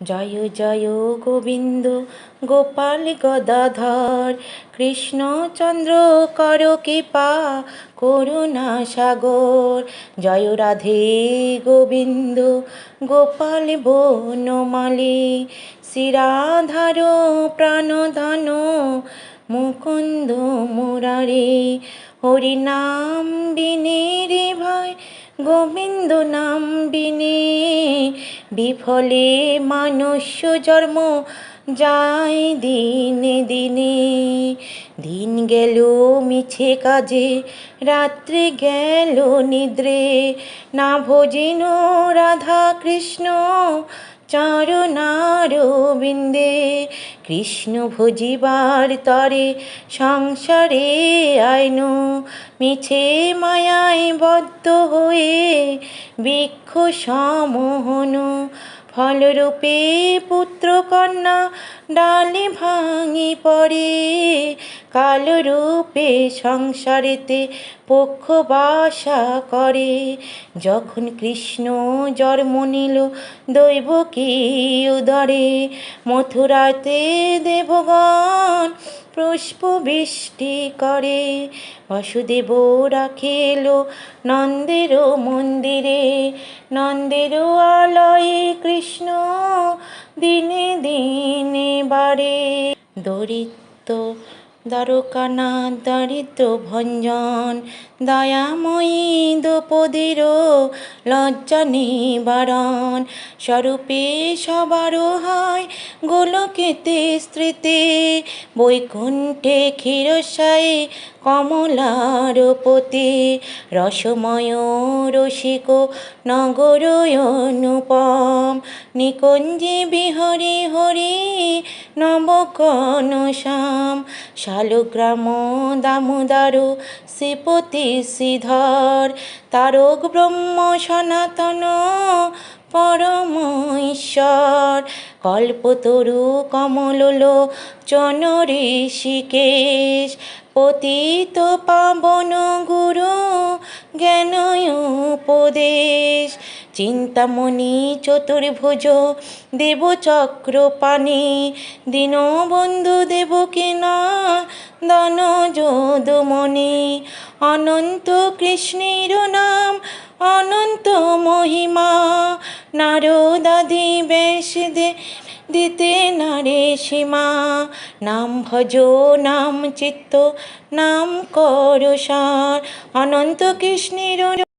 জয় জয় গোবিন্দ, গোপাল গদাধর কৃষ্ণচন্দ্র কর কৃপা, করুণা সাগর। জয় রাধে গোবিন্দ, গোপাল বনমালী শ্রীরাধার প্রাণধন মুকুন্দ মুরারে, হরি নাম বিনে রে ভাই গোবিন্দ নাম বিনে বিফলে মানুষ্য জন্ম যায় দিনে দিনে। দিন গেল, মিছে কাজে, রাত্রে গেল নিদ্রে। না ভোজিন রাধা কৃষ্ণ চরণারবিন্দে কৃষ্ণ ভজিবার তরে সংসারে আইন, মিছে মায়ায় বদ্ধ হয়ে বৃক্ষ সমোহন, ফলরূপে পুত্র কন্যা ডালে ভাঙি পড়ে কালরূপে সংসারেতে পক্ষ বাসা করে। যখন কৃষ্ণ জন্ম নিল দৈব কি উদরে মথুরাতে দেবগণ পুষ্প বৃষ্টি করে। বাসুদেব রাখিল নন্দের মন্দিরে। নন্দের আলয়ে কৃষ্ণ দিনে দিনে বাড়ে। দরিদ্র দ্বারকানা দারিদ্র ভঞ্জন, দয়াময়ী দ্রৌপদীর লজ্জা নিবারণ। স্বরূপে সবার হয় গোলকেতে স্মৃতি, বৈকুণ্ঠে ক্ষীরসায়ী কমলার পতি রসময় রসিক নগর অনুপম, নিকুঞ্জে বিহরি হরি নবকন শ্যাম। শালগ্রাম দামোদর শ্রীপতি শ্রীধর, তারক ব্রহ্ম সনাতন পরম ঈশ্বর। কল্পতরু কমল চন ঋষিকেশ পতিত পাবন গুরু জ্ঞান উপদেশ। চিন্তামণি চতুর্ভুজ দেবচক্র পানি দীনবন্ধু দেবকে না, দান যদুমণি। অনন্ত কৃষ্ণের নাম, অনন্ত মহিমা। নারদাদি বেশ দে, দিতে নারে সীমা। নাম ভজ, নাম চিত্ত, নাম কর সার। অনন্ত কৃষ্ণের